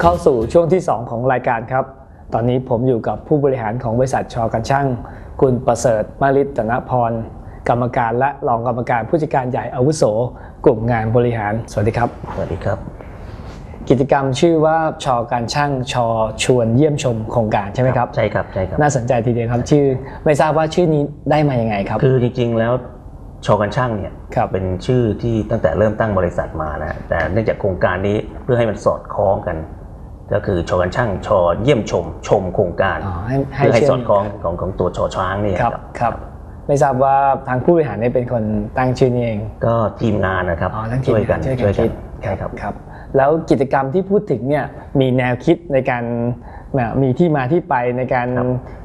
เข้าสู่ช่วงที่ 2 ของรายการครับ ตอนนี้ผมอยู่กับผู้บริหารของบริษัทชอกันช่าง คุณประเสริฐมาริตนพร กรรมการและรองกรรมการผู้จัดการใหญ่อาวุโส กลุ่มงานบริหาร สวัสดีครับ สวัสดีครับ กิจกรรมชื่อว่าชอการช่างชอชวนเยี่ยมชมโครงการใช่ไหมครับ ใช่ครับ ใช่ครับ น่าสนใจทีเดียวครับ ชื่อ ไม่ทราบว่าชื่อนี้ได้มายังไงครับ คือจริง ๆ แล้วชอกันช่างเนี่ยครับเป็นชื่อที่ตั้งแต่เริ่มตั้งบริษัทมานะแต่เนื่องจากโครงการนี้เพื่อให้มันสอดคล้องกัน ก็คือชอกันช่างชอเยี่ยมชมชมโครงการอ๋อให้ให้เพื่อให้เชื่สอดคล้องของของตัวชอช้างเนี่ยครับครับ ไม่ทราบว่าทางผู้บริหารเนี่ยเป็นคนตั้งชื่อนี้เอง ก็ทีมงานนะครับอ๋อทั้งทีมช่วยกันงานช่วยกันช่วยกัคินดใช่ครับครับ แล้วกิจกรรมที่พูดถึงเนี่ยมีแนวคิดในการมีที่มาที่ไปในการ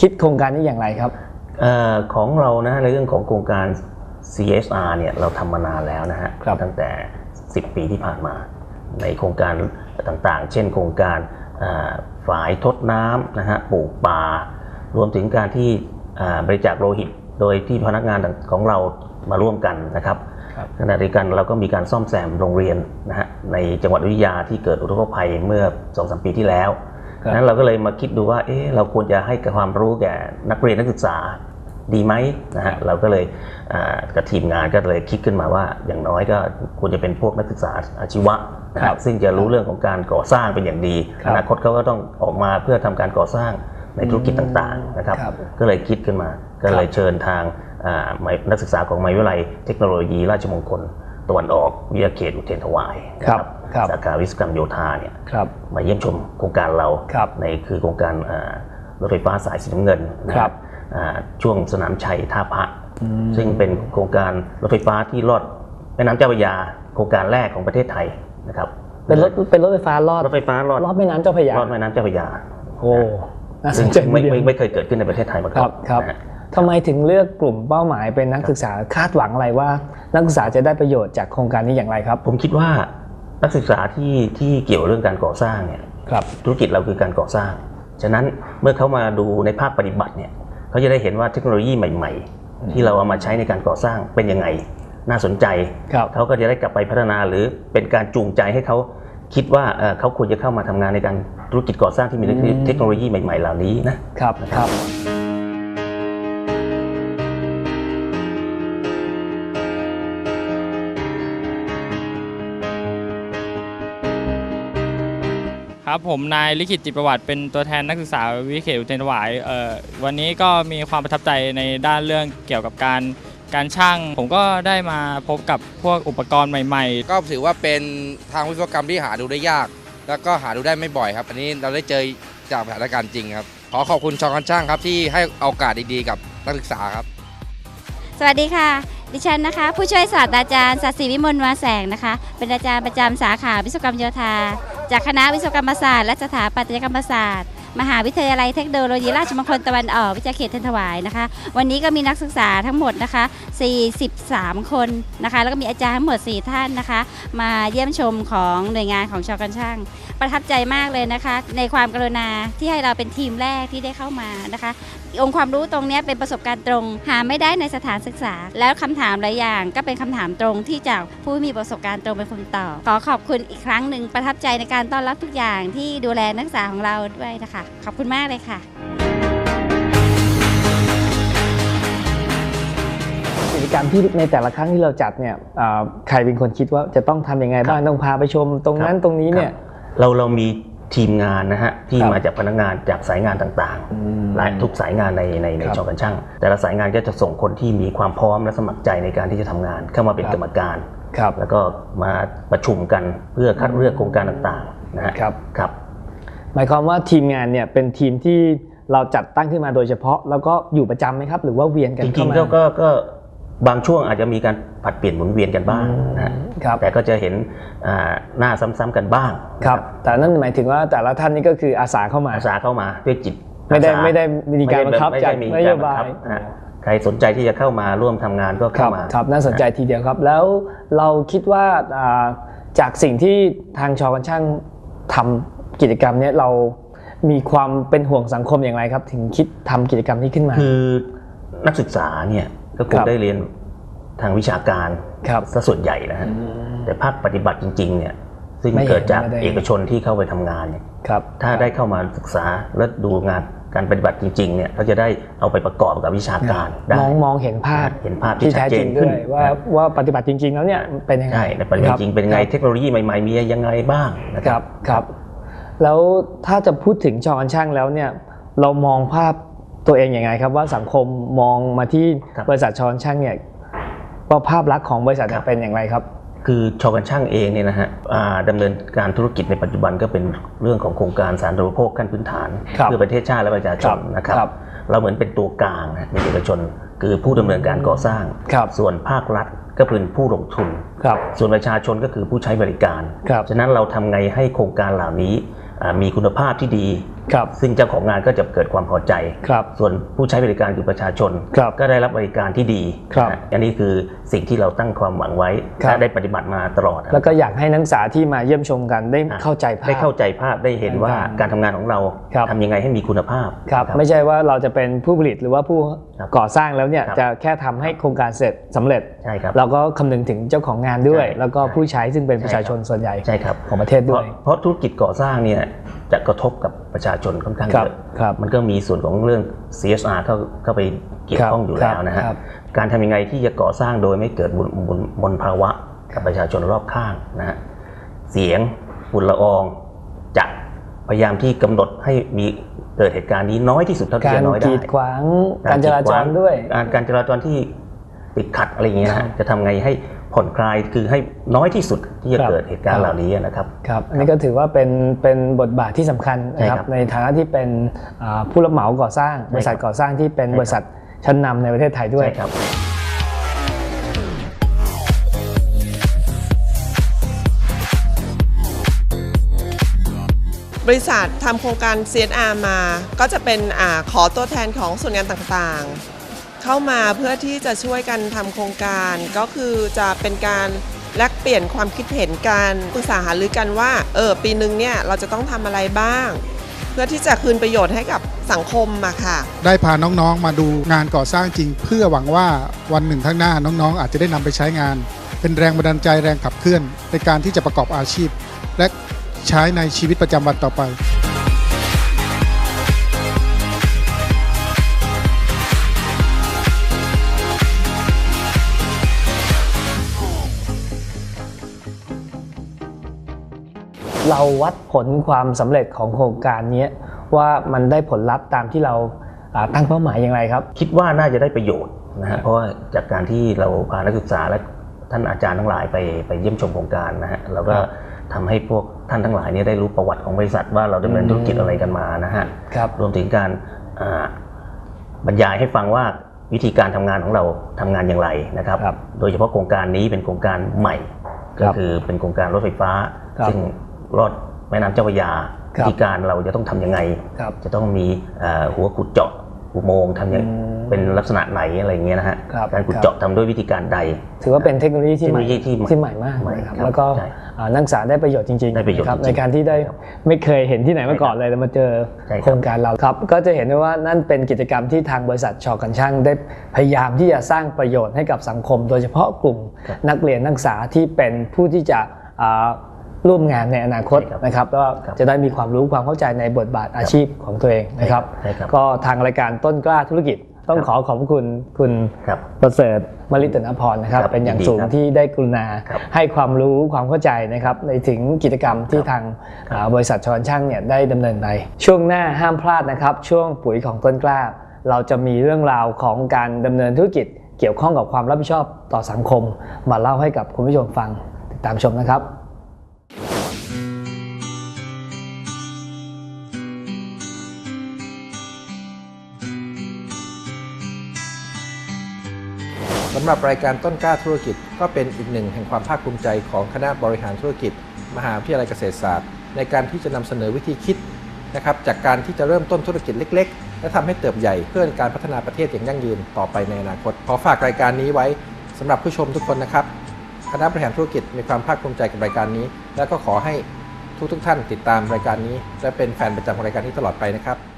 คิดโครงการนี้อย่างไรครับเอ่อของเรานะในเรื่องของโครงการ CSR เนี่ยเราทำมานานแล้วนะฮะครับตั้งแต่ 10 ปีที่ผ่านมาในโครงการต่างๆ เช่นโครงการอ่า ฝายทดน้ำนะฮะปลูกป่ารวมถึงการที่อ่าบริจาคโลหิต โดยที่พนักงานของเรามาร่วมกันนะครับครับขณะเดียวกันเราก็มีการซ่อมแซมโรงเรียนนะฮะในจังหวัดอยุธยาที่เกิดอุทกภัยเมื่อ2-3ปีที่แล้วครับนั้นเราก็เลยมาคิดดูว่าเอ๊ะเราควรจะให้ความรู้แก่นักเรียนนักศึกษา ดีไหมนะฮะเราก็เลยอ่ากับทีมงานก็เลยคิดขึ้นมาว่า อย่างน้อยก็ควรจะเป็นพวกนักศึกษาอาชีวะนะครัฮะบซึ่งจะรู้เรื่องของการก่อสร้างเป็นอย่างดีครับอนาคตเขาก็ต้องออกมาเพื่อทำการก่อสร้างในธุรกิจต่างๆนะครับครับก็เลยคิดขึ้นมาก็เลยเชิญทางอ่านักศึกษาของมหาวิทยาลัยเทคโนโลยีราชมงคลตะวันออกวิทยาเขตอุเทรนถวายนะครับครับสาขาวิศวกรรมโยธาเนี่ยครับมาเยี่ยมชมโครงการเราครับในคือโครงการอ่ารถไฟฟ้าสายสีน้ำเงินนะคครัรับบอ่า ช่วงสนามชัยท่าพระซึ่งเป็นโครงการรถไฟฟ้าที่ลอดแม่น้ำเจ้าพระยาโครงการแรกของประเทศไทยนะครับ เป็นรถเป็นรถไฟฟ้าลอดรถไฟฟ้าลอดลอดแม่น้ำเจ้าพระยาลอดแม่น้ำเจ้าพระยาโอ้น่าสซึ่งนใจไม่ทีเดียวไม่ไม่เคยเกิดขึ้นในประเทศไทยมาก่คอรันบครับนะฮะทำไมถึงเลือกกลุ่มเป้าหมายเป็นนักศึกษาคาดหวังอะไรว่า นักศึกษาจะได้ประโยชน์จากโครงการนี้อย่างไรครับ ผมคิดว่านักศึกษาที่ที่เกี่ยวเรื่องการก่อสร้างเนี่ยครับธุรกิจเราคือการก่อสร้าง ฉะนั้นเมื่อเขามาดูในภาคปฏิบัติเนี่ย เขาจะได้เห็นว่าเทคโนโลยีใหม่ ๆ ที่เราเอามาใช้ในการก่อสร้างเป็นยังไง น่าสนใจครับเขาก็จะได้กลับไปพัฒนาหรือเป็นการจูงใจให้เขาคิดว่าเอ่อเขาควรจะเข้ามาทำงานในการธุรกิจก่อสร้างที่มีเทคโนโลยีใหม่ๆ เหล่านี้นะครับครับ ครับผมนายลิขิตจิตประวัติเป็นตัวแทนนักศึกษาวิเขตอุเทรนถวายเอ่อวันนี้ก็มีความประทับใจในด้านเรื่องเกี่ยวกับการการช่าง ผมก็ได้มาพบกับพวกอุปกรณ์ใหม่ ก็ถือว่าเป็นทางวิศวกรรมที่หาดูได้ยาก แล้วก็หาดูได้ไม่บ่อยครับ อันนี้เราได้เจอจากสถานการณ์จริงครับ ขอขอบคุณชองกันช่างครับที่ให้โอกาสดีๆ กับนักศึกษาครับ สวัสดีค่ะ ดิฉันนะคะ ผู้ช่วยศาสตราจารย์สัตย์ศรีวิมลวาแสงนะคะ เป็นอาจารย์ประจำสาขาวิศวกรรมโยธา จากคณะวิศวกรรมศาสตร์และสถาปัตยกรรมศาสตร์ มหาวิทยาลัยเทคโนโลยีราชมงคลตะวันออกวิทยาเขตเทนถวายนะคะ วันนี้ก็มีนักศึกษาทั้งหมดนะคะ 43 คนนะคะ แล้วก็มีอาจารย์ทั้งหมด 4 ท่านนะคะ มาเยี่ยมชมของหน่วยงานของชอกันช่าง ประทับใจมากเลยนะคะ ในความกรุณาที่ให้เราเป็นทีมแรกที่ได้เข้ามานะคะ องค์ความรู้ตรงเนี้ยเป็นประสบการณ์ตรง หาไม่ได้ในสถานศึกษา แล้วคำถามหลายอย่างก็เป็นคำถามตรงที่จากผู้มีประสบการณ์ตรงเป็นคนตอบขอขอบคุณอีกครั้งหนึ่งประทับใจในการต้อนรับทุกอย่างที่ดูแลนักศึกษาของเราด้วยนะคะ ขอบคุณมากเลยค่ะกิจกรรมที่ในแต่ละครั้งที่เราจัดเนี่ยอ่าใครเป็นคนคิดว่าจะต้องทำยังไงบ้างต้องพาไปชม ตรงนั้นครับตรงนี้เนี่ยเราเรามี ทีมงานนะฮะที่ครับมาจากพนักงานจากสายงานต่างๆอืมหลายทุกสายงานในในในครับชอกันช่าง แต่ละสายงานก็จะส่งคนที่มีความพร้อมและสมัครใจในการที่จะทำงาน เข้ามาเป็นครับกรรมการครับแล้วก็มาประชุมกันเพื่อคัดเลือกโครงการต่างๆนะฮะครับครับหมายความว่าทีมงานเนี่ยเป็นทีมที่เราจัดตั้งขึ้นมาโดยเฉพาะ แล้วก็อยู่ประจำไหมครับ หรือว่าเวียนกันจเข้าริงมาๆก็ก็ก็ บางช่วงอาจจะมีการผัดเปลี่ยนหมุนเวียนกันบ้างนะฮะครับแต่ก็จะเห็นอ่าหน้าซ้ำๆกันบ้างครับ แต่นั่นหมายถึงว่าแต่ละท่านนี่ก็คืออาสาเข้ามาอาสาเข้ามาด้วยจิต ไม่ได้อาสาไม่ได้มีการบังคับไม่จากได้มีนโยการบังบายคับนะฮะใครสนใจที่จะเข้ามาร่วมทำงานก็คเข้ารับมาครับน่าสนใจทีเดียวครับ แล้วเราคิดว่าอ่าจากสิ่งที่ทางชอกันช่างทำกิจกรรมเนี้ยเรามีความเป็นห่วงสังคมอย่างไรครับ ถึงคิดทำกิจกรรมนี้ขึ้นมา คือนักศึกษาเนี่ย ก็คครังบได้เรียนทางวิชาการครับซะส่วนใหญ่นะฮะแต่ภาคปฏิบัติจริง ๆ เนี่ย ซึ่งไม่เห็นเกิดจากไม่ได้เอกชนที่เข้าไปทำงานเนี่ยครับถ้าได้เข้ามาศึกษาและดูงานการปฏิบัติจริงๆเนี่ยเขาจะได้เอาไปประกอบกับวิชาการได้มองมองเห็นภาพเห็นภาพที่ที่แท้จริงชัดเจนขึ้ด้นวยว่าครับว่าปฏิบัติจริง ๆ แล้วเนี่ยเป็นยังไงใช่ในปฏิบัคติบจริงเป็นไงเทคโนโลยีใหม่ๆมียังไงบ้างนะคครัรับบครับ แล้วถ้าจะพูดถึงชอกันช่างแล้วเนี่ยเรามองภาพ ตัวเองยังไงครับว่าสังคมมองมาที่ครับบริษัทชอกันช่างเนี่ยว่าภาพลักษณ์ของบริษัทเนี่ยครับเป็นอย่างไรครับ คือชอกันช่างเองเนี่ยนะฮะอ่าดำเนินการธุรกิจในปัจจุบันก็เป็นเรื่องของโครงการสาธารณูปโภคขั้นพื้นฐานครับเพื่อประเทศชาติและประชาชนครับนะครับครับเราเหมือนเป็นตัวกลางนะในเอกชน คือผู้ดำเนินการก่อสร้างครับส่วนภาครัฐก็เป็นผู้ลงทุนครับส่วนประชาชนก็คือผู้ใช้บริการครับฉะนั้นเราทำไงให้โครงการเหล่านี้อ่ามีคุณภาพที่ดีครับ ซึ่งเจ้าของงานก็จะเกิดความพอใจครับส่วนผู้ใช้บริการคือประชาชนครับก็ได้รับบริการที่ดีครับนะอันนี้คือสิ่งที่เราตั้งความหวังไว้ครับและได้ปฏิบัติมาตลอด แล้วก็อยากให้นักศึกษาที่มาเยี่ยมชมกันได้อะเข้าใจภาพได้เข้าใจภาพได้เห็นว่าต่างๆการทำงานของเราครับทำยังไงให้มีคุณภาพครับไม่ใช่ว่าเราจะเป็นผู้ผลิตหรือว่าผู้ครับก่อสร้างแล้วเนี่ยครับจะแค่ทำให้โครงการเสร็จสำเร็จใช่ครับเราก็คำนึงถึงเจ้าของงานด้วยใช่แล้วก็ผู้ใช้ซึ่งเป็นประชาชนส่วนใหญ่ใช่ครับของประเทศเพด้วราะยเพราะธุรกิจก่อสร้างเนี่ย จะกระทบกับประชาชนค่อนข้างครับเยอะครับมันก็มีส่วนของเรื่อง CSR เข้าเข้าไปเกี่ยวข้องอยู่แล้วนะฮะครับการทำยังไงที่จะก่อสร้างโดยไม่เกิดมลมลมลภาวะกับประชาชนรอบข้างนะฮะเสียงฝุ่นละอองจะพยายามที่กำหนดให้มีเกิดเหตุการณ์นี้น้อยที่สุดเท่าที่การจะน้อยได้กีดขวางการจราจรด้วยการการจราจรที่ติดขัดอะไรอย่างเงี้ยนะฮะจะทำไงให้ ผ่อนคลายคือให้น้อยที่สุดที่จะครับเกิดเหตุการณ์เหล่านี้นะครับครับอันนี้ก็ถือว่าเป็นเป็นบทบาทที่สำคัญนะคใช่รับครับในฐานะที่เป็นอ่าผู้รับเหมาก่อสร้างใช่ครับบริษัทก่อสร้างที่เป็นใช่ครับบริษัทชั้นนำในประเทศไทยด้วยใช่ครับบริษัททำโครงการ CSR มา ก็จะเป็นอาขอตัวแทนของส่วนงานต่างๆ เข้ามาเพื่อที่จะช่วยกันทำโครงการ ก็คือจะเป็นการแลกเปลี่ยนความคิดเห็นกันปรึกษาหารือกันว่าเออปีหนึ่งเนี่ยเราจะต้องทำอะไรบ้าง เพื่อที่จะคืนประโยชน์ให้กับสังคมอะค่ะ ได้พาน้องๆมาดูงานก่อสร้างจริง เพื่อหวังว่าวันหนึ่งข้างหน้าน้องๆ อาจจะได้นำไปใช้งาน เป็นแรงบันดาลใจแรงขับเคลื่อน ในการที่จะประกอบอาชีพ และใช้ในชีวิตประจำวันต่อไป เราวัดผลความสำเร็จของโครงการนี้ว่ามันได้ผลลัพธ์ตามที่เราอ่าตั้งเป้าหมายอย่างไรครับ คิดว่าน่าจะได้ประโยชน์นะฮะเพราะว่าจากการที่เราพานักศึกษาและท่านอาจารย์ทั้งหลายไปไปเยี่ยมชมโครงการนะฮะเราก็ครับทำให้พวกท่านทั้งหลายเนี่ยได้รู้ประวัติของบริษัทว่าเราดำเนินธุรกิจอะไรกันมานะฮะครับรวมถึงการอ่าบรรยายให้ฟังว่าวิธีการทำงานของเราทำงานอย่างไรนะครับครับ โดยเฉพาะโครงการนี้เป็นโครงการใหม่ครัก็บคือเป็นโครงการรถไฟฟ้าครับซึ่ง รอดแม่น้ำเจ้าพระยาครับวิธีการเราจะต้องทำยังไง ครับจะต้องมีเอ่อหัวขุดเจาะอุโมงค์ทำยังอืมเป็นลักษณะไหนอะไรอย่างเงี้ยนะฮะครับการขุดครับ เจาะทำด้วยวิธีการใด ถือว่าเป็นเทคโนโลยีที่ใหม่เทคโนโลยีที่ใหม่ที่ใหม่มากใหม่นะครับครับแล้วก็ใช่อ่านักศึกษาได้ประโยชน์จริงๆได้ประโยชน์ครับจริงๆในการที่ได้ครับไม่เคยเห็นที่ไหนมาก่อนเลยแล้วมาเจอใช่ครับ โครงการเราครับ ก็จะเห็นได้ว่านั่นเป็นกิจกรรมที่ทางบริษัทชอกันช่างได้พยายามที่จะสร้างประโยชน์ให้กับสังคม โดยเฉพาะกลุ่มนักเรียนนักศึกษาที่เป็นผู้ที่จะอ่า ร่วมงานในอนาคตใช่ครับนะครับแล้วก็ครับจะได้มีความรู้ความเข้าใจในบทบาทอาชีพของตัวเองนะครับใช่ครับก็ทางรายการต้นกล้าธุรกิจต้องครับขอขอบคุณคุณครับประเสริฐมลิตนพรนะครับครับเป็นอย่างยินดีสูงครับที่ได้กรุณาครับให้ความรู้ความเข้าใจนะครับในถึงกิจกรรมที่ครับทางอ่าบริษัทชอนช่างเนี่ยได้ดำเนินไปช่วงหน้าห้ามพลาดนะครับ ช่วงปุ๋ยของต้นกล้า เราจะมีเรื่องราวของการดำเนินธุรกิจ เกี่ยวข้องกับความรับผิดชอบต่อสังคม มาเล่าให้กับคุณผู้ชมฟังติดตามชมนะครับำหรับรายการต้นกล้าธุรกิจ ก็เป็นอีกหนึ่งแห่งความภาคภูมิใจของคณะบริหารธุรกิจ มหาวิทยาลัยเกษตรศาสตร์ ในการที่จะนำเสนอวิธีคิดนะครับจากการที่จะเริ่มต้นธุรกิจเล็ก ๆ และทำให้เติบใหญ่เพื่อการพัฒนาประเทศอย่างยั่งยืนต่อไปในอนาคต ขอฝากรายการนี้ไว้สำหรับผู้ชมทุกคนนะครับ คณะบริหารธุรกิจมีความภาคภูมิใจกับรายการนี้ และก็ขอให้ทุกๆท่านติดตามรายการนี้ และเป็นแฟนประจำของรายการนี้ตลอดไปนะครับ